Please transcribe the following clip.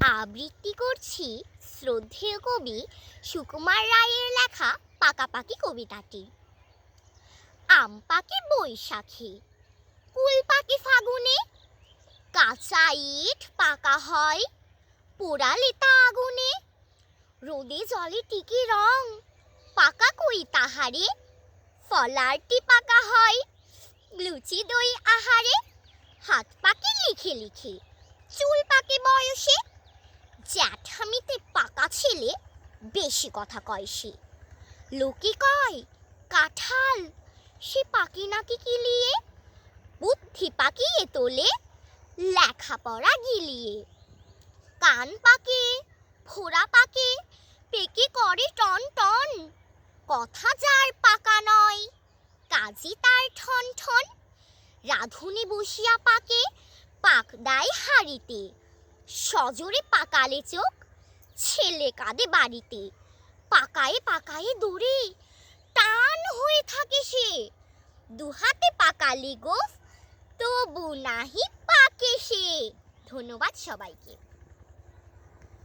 আবৃত্তি করছি শ্রদ্ধেয় কবি সুকুমার রায়ের লেখা পাকাপাকি কবিতাটি। আম পাকে বৈশাখে, কুল পাকে ফাগুনে, কাঁচা ইট পাকা হয় পোড়ালে তা আগুনে, রোদে জলে টিকি রং পাকা কই তাহারে, ফলারটি পাকা হয় লুচি দই আহারে, হাত পাকে লিখে লিখে, চুল পাকে বয়সে জ্যাঠামিতে পাকা ছেলে? বেশি কথা কয় সে। লোকে কয়, কাঁঠাল, সে পাকি নাকি কিলিয়ে বুদ্ধি পাকিয়ে তোলে, লেখাপড়া গিলিয়ে। কান পাকে ফোড়া পাকে, পেকে করে টন টন। কথা যার পাকা নয় কাজী তার ঠন ঠন। রাধুনি বসিয়া পাকে, পাক দেয় হাড়িতে। সজোরে পাকালে চোখ, ছেলে কাঁদে বাড়িতে। পাকায়ে পাকায়ে দৌড়ে, টান হয়ে থাকে সে। দুহাতে পাকালি গোফ, তবু নাহি পাকে সে। ধন্যবাদ সবাইকে।